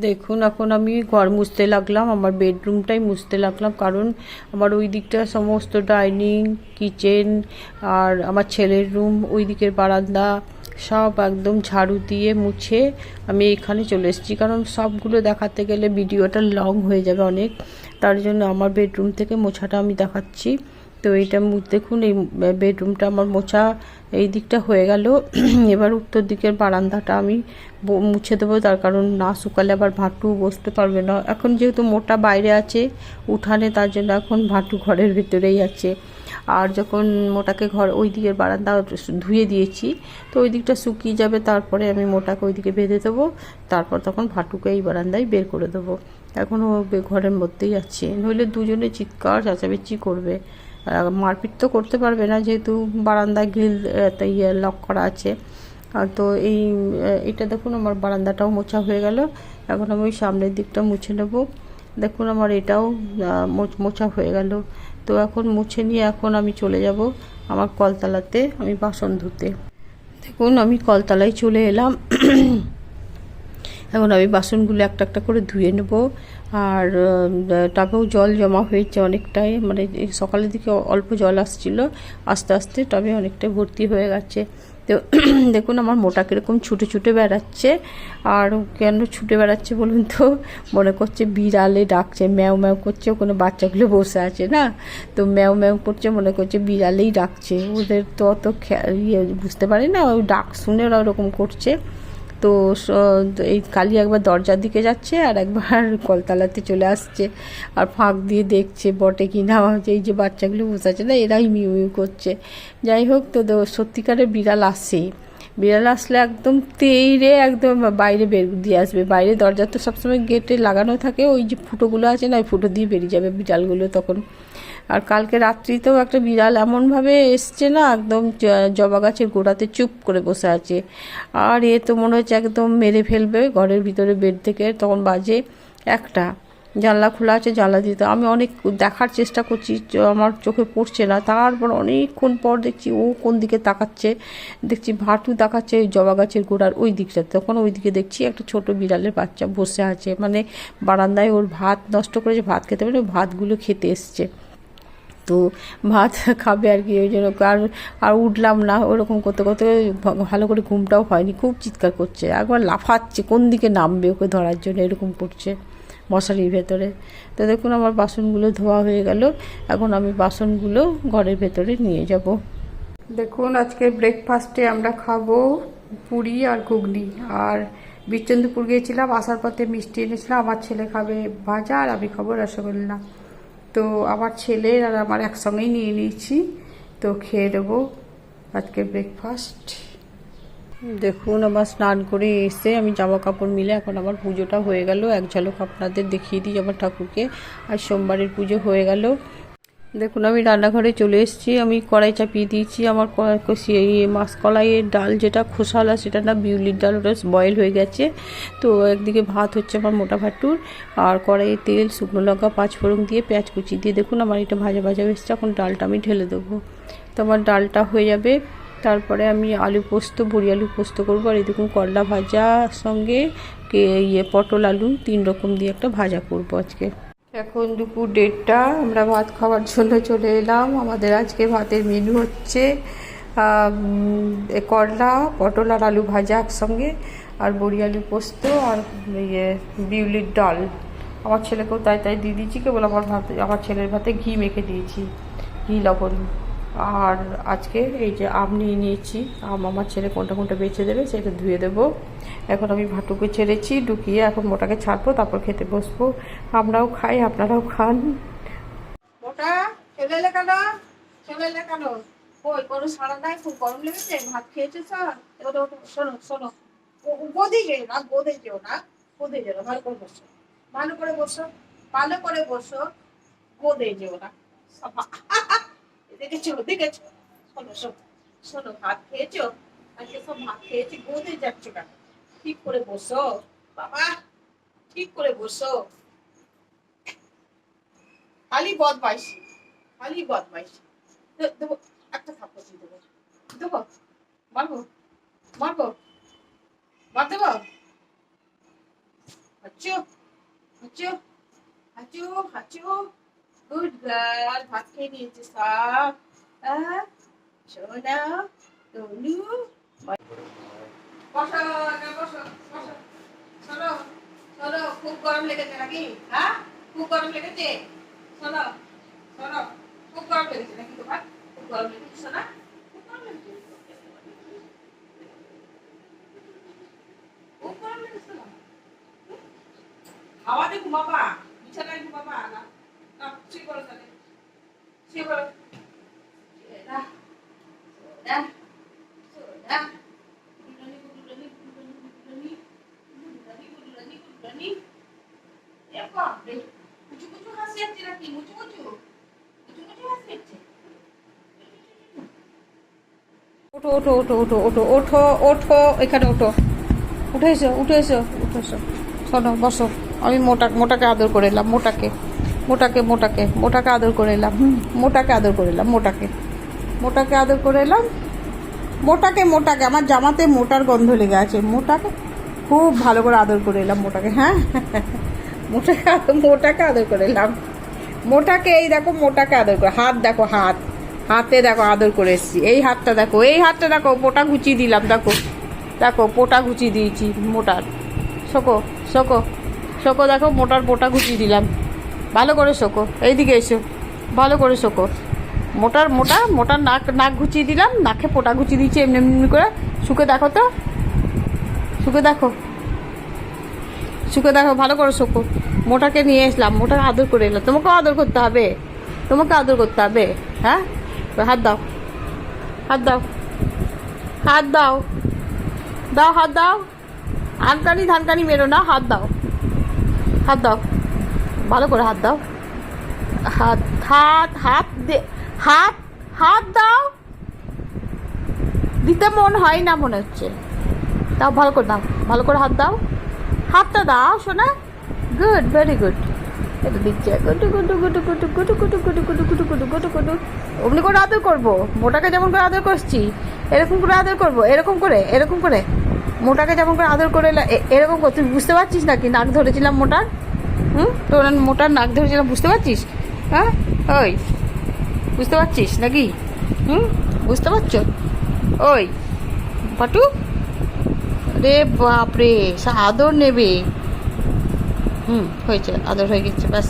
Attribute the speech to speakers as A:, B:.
A: দেখুন, এখন আমি ঘর মুছতে লাগলাম, আমার বেডরুমটাই মুছতে লাগলাম, কারণ আমার ওই দিকটা সমস্ত ডাইনিং, কিচেন আর আমার ছেলের রুম, ওই দিকের বারান্দা সব একদম ঝাড়ু দিয়ে মুছে আমি এখানে চলে এসেছি, কারণ সবগুলো দেখাতে গেলে ভিডিওটা লং হয়ে যাবে অনেক, তার জন্য আমার বেডরুম থেকে মোছাটা আমি দেখাচ্ছি। তো এইটা দেখুন, এই বেডরুমটা আমার মোছা এই দিকটা হয়ে গেল। এবার উত্তর দিকের বারান্দাটা আমি মুছে দেবো। তার কারণ না শুকালে আবার ভাটু বসতে পারবে না। এখন যেহেতু মোটা বাইরে আছে উঠানে, তার জন্য এখন ভাটু ঘরের ভিতরেই আছে। আর যখন মোটাকে ঘর ওই দিকের বারান্দা ধুয়ে দিয়েছি, তো ওই দিকটা শুকিয়ে যাবে। তারপরে আমি মোটাকে ওই দিকে বেঁধে দেবো। তারপর তখন ভাটুকে এই বারান্দায় বের করে দেবো। এখনও ঘরের মধ্যেই আছে। নইলে দুজনে চিৎকার, চেঁচামেচি করবে। মারপিট তো করতে পারবে না, যেহেতু বারান্দা গ্রিল ইয়ে লক করা আছে। তো এই এটা দেখুন, আমার বারান্দাটাও মোছা হয়ে গেল। এখন আমি ওই সামনের দিকটা মুছে নেব। দেখুন, আমার এটাও মোছা হয়ে গেল। তো এখন মুছে নিয়ে এখন আমি চলে যাব আমার কলতলাতে, আমি বাসন ধুতে। দেখুন, আমি কলতলায় চলে এলাম। এখন আমি বাসনগুলো একটা একটা করে ধুয়ে নেব। আর টবেও জল জমা হয়েছে অনেকটাই। মানে সকালের দিকে অল্প জল আসছিল, আস্তে আস্তে টবে অনেকটাই ভর্তি হয়ে গেছে। তো, দেখুন আমার মোটা কীরকম ছুটে ছুটে বেড়াচ্ছে। আর কেন ছুটে বেড়াচ্ছে বলুন তো? মনে করছে বিড়ালে ডাকছে, ম্যাও ম্যাও করছে, ওখানে বাচ্চাগুলো বসে আছে না? তো ম্যাও ম্যাও করছে, মনে করছে বিড়ালেই ডাকছে। ওদের তো অত ইয়ে বুঝতে পারি না, ওই ডাক শুনে ওরা ওরকম করছে। তো এই কালি একবার দরজার দিকে যাচ্ছে আর একবার কলতলাতে চলে আসছে আর ফাঁক দিয়ে দেখছে বটে কি না। এই যে বাচ্চাগুলো বসে আছে না, এরাই মিউ মিউ করছে। যাই হোক, তো সত্যিকারের বিড়াল আসেই বিড়াল আসলে একদম তেইরে একদম বাইরে বের দিয়ে আসবে। বাইরে দরজা তো সবসময় গেটে লাগানো থাকে, ওই যে ফুটোগুলো আছে না, ওই ফুটো দিয়ে বেরিয়ে যাবে বিড়ালগুলো তখন। আর কালকে রাত্রিতেও একটা বিড়াল এমনভাবে এসছে না, একদম জবা গাছের গোড়াতে চুপ করে বসে আছে। আর এ তো মনে হচ্ছে একদম মেরে ফেলবে, ঘরের ভিতরে বেড থেকে। তখন বাজে একটা। জানলা খোলা আছে, জানলা দিতে আমি অনেক দেখার চেষ্টা করছি আমার চোখে পড়ছে না। তারপর অনেকক্ষণ পর দেখছি ও কোন দিকে তাকাচ্ছে। দেখছি ভাটু তাকাচ্ছে ওই জবা গাছের গোড়ার ওই দিকটা তখন ওই দিকে দেখছি একটা ছোট বিড়ালের বাচ্চা বসে আছে। মানে বারান্দায় ওর ভাত নষ্ট করেছে, ভাত খেতে পারে ভাতগুলো খেতে এসছে। তো ভাত খাবে আর কি, ওই জন্য আর আর উঠলাম না, ওরকম করতে করতে ভালো করে ঘুমটাও হয়নি, খুব চিৎকার করছে, একবার লাফাচ্ছে, কোন দিকে নামবে ওকে ধরার জন্য, এরকম করছে মশারির ভেতরে। তো দেখুন আমার বাসনগুলো ধোয়া হয়ে গেল, এখন আমি বাসনগুলো ঘরের ভেতরে নিয়ে যাব। দেখুন, আজকে ব্রেকফাস্টে আমরা খাব পুরি আর ঘুগনি, আর বিচন্দ্রপুর গিয়েছিলাম, আসার পথে মিষ্টি এনেছিলাম, আমার ছেলে খাবে ভাজা আর আমি খাব রসগোল্লা। তো আমার ছেলের আর আমার একসঙ্গেই নিয়ে নিয়েছি। তো খেয়ে দেবো আজকে ব্রেকফাস্ট দেখুন, আমার স্নান করে এসে আমি জামা কাপড় মিলে এখন আমার পুজোটা হয়ে গেল। এক ঝালক আপনাদের দেখিয়ে দিই আমার ঠাকুরকে। আর সোমবারের পুজো হয়ে গেল। দেখুন, আমি রান্নাঘরে চলে এসেছি। আমি কড়াই চাপিয়ে দিয়েছি। আমার এই মাসকলাইয়ের ডাল যেটা খোসালা, সেটা না বিউলির ডাল, ওটা বয়েল হয়ে গেছে। তো একদিকে ভাত হচ্ছে আমার মোটা ভাটুর, আর কড়াইয়ে তেল, শুকনো লঙ্কা, পাঁচফোড়ন দিয়ে পেঁয়াজ কুচি দিয়ে দেখুন, আমার এটা ভাজা ভাজা এসছে। এখন ডালটা আমি ঢেলে দেবো। তো আমার ডালটা হয়ে যাবে। তারপরে আমি আলু পোস্ত, বড়ি আলু পোস্ত করব। আর এই দেখুন, করলা ভাজা সঙ্গে ইয়ে পটল, আলু, তিন রকম দিয়ে একটা ভাজা করব আজকে। এখন দুপুর দেড়টা, আমরা ভাত খাওয়ার জন্য চলে এলাম। আমাদের আজকে ভাতের মেনু হচ্ছে করলা, পটল আর আলু ভাজা একসঙ্গে, আর বড়ি আলু পোস্ত আর ইয়ে বিউলির ডাল। আমার ছেলেকেও তাই তাই দিয়ে দিয়েছি, কেবল আমার ভাতে, আমার ছেলের ভাতে ঘি মেখে দিয়েছি, ঘি লবণ। আর আজকে এই যে আম নিয়ে নিয়েছি, আম আমার ছেলে কোনটা কোনটা বেছে দেবে সেটা ধুয়ে দেবো। এখন আমি ভাটুকে ছেড়েছি, ঢুকিয়ে এখন মোটাকে ছাড়বো, তারপর খেতে বসবো। আমরাও খাই, আপনারাও খান।
B: মোটা কেন? চলে এলে কেন? কই কোনো সারা নাই, খুব গরম লেগেছে, ভাত খেয়েছে স্যার এবার শোনো শোনো গোদে যেও না, গোদে যেও না, গোদে যেও ভালো করে বসো। ভালো করে বসো, ভালো করে বসো, গোদে যেও না। দেখেছ দেখেছ? শোনো শোনো শোনো, ভাত খেয়েছো? আজকে সব ভাত খেয়েছি, গোদে যাচ্ছ কেন? ঠিক করে বসো, বাবা, ঠিক করে বসো। খালি বদমাইশি খালি বদমাইশি। দেবো, একটা থাপ্পড় দিয়ে দেবো। দেবো, মারবো মারবো, মার দেবো। হাঁচু হাঁচু হাঁচু হাঁচু। গুড গার্ল ভাত খেয়ে নিয়েছে সব সোনা তনু। বসো বসো বসো। খুব গরম লেগেছে নাকি? হ্যাঁ? খুব গরম লেগেছে? শোনো শোনো, খুব গরম লেগেছে নাকি তোমার? খুব গরম লেগেছে, শোনা। খুব খুব গরম লেগেছে না হাওয়াতে ঘুমাবা বিছানায় ঘুমাবা না না শুয়ে পড়ো তাহলে শুয়ে পড়ো সোনা সোনা সোনা গুডুরানি গুডুরানি গুডুরানি গুডুরানি গুডুরানি গুডুরানি গুডুরানি এ বাপরে কুচু কুচু হাসি হচ্ছে নাকি মুচু মুচু কুচু কুচু হাসি হচ্ছে
A: ওঠো ওঠো ওঠো ওঠো ওঠো ওঠো ওঠো, এখানে ওঠো। উঠে এসো উঠে এসো উঠে এসো। শোনো, বসো। আমি মোটা, মোটাকে আদর করে এলাম, মোটাকে। মোটাকে মোটাকে মোটাকে আদর করে এলাম, হুম, মোটাকে আদর করে এলাম, মোটাকে। মোটাকে আদর করে এলাম, মোটাকে মোটাকে। আমার জামাতে মোটার গন্ধ লেগে আছে। মোটাকে খুব ভালো করে আদর করে এলাম, মোটাকে হ্যাঁ? মোটাকে মোটাকে আদর করে এলাম। মোটাকে, এই দেখো, মোটাকে আদর করে হাত দেখো, হাত। হাতে দেখো আদর করে এসছি। এই হাতটা দেখো, এই হাতটা দেখো, পোটা গুছিয়ে দিলাম, দেখো। দেখো, পোটা গুছিয়ে দিয়েছি, মোটার। শোকো শোকো শোকো দেখো, মোটার পোটা গুছিয়ে দিলাম। ভালো করে শোকো, এইদিকে এসো। ভালো করে শোকো। মোটার, মোটা, মোটার নাক নাক ঘুচিয়ে দিলাম, নাকে পোটা ঘুচিয়ে দিয়েছি, এমনি এমনি করে। শুকে দেখো তো। শুকে দেখো। শুকে দেখো, ভালো করে শোকো। মোটাকে নিয়ে এসলাম, মোটাকে আদর করে এলাম। তোমাকেও আদর করতে হবে। তোমাকে আদর করতে হবে হ্যাঁ? হাত দাও হাত দাও হাত দাও দাও হাত দাও আনকানি ধানকানি মেরো না হাত দাও হাত দাও ভালো করে হাত দাও হাত হাত হাত দে হাত হাত দাও দিতে মন হয় না মনে হচ্ছে দাও ভালো করে দাও ভালো করে হাত দাও হাতটা দাও শোনা গুড ভেরি গুড এটা দিচ্ছে গুটু গুটু গুটু গুটু গুটু গুটু গুটু গুটু গুটু গুটু গুটু গুটু অমনি করে আদর করব মোটাকে যেমন করে আদর করছি এরকম করে আদর করব এরকম করে এরকম করে মোটাকে যেমন করে আদর করে এরকম করে তুই বুঝতে পারছিস নাকি নাক ধরেছিলাম মোটার হুম তোর মোটার নাক ধরেছিলাম বুঝতে পারছিস হ্যাঁ ওই বুঝতে পারছিস নাকি হুম বুঝতে পারছ ওই পাটু রে বাপরে আদর নেবে হুম হয়েছে আদর হয়ে গেছে ব্যাস।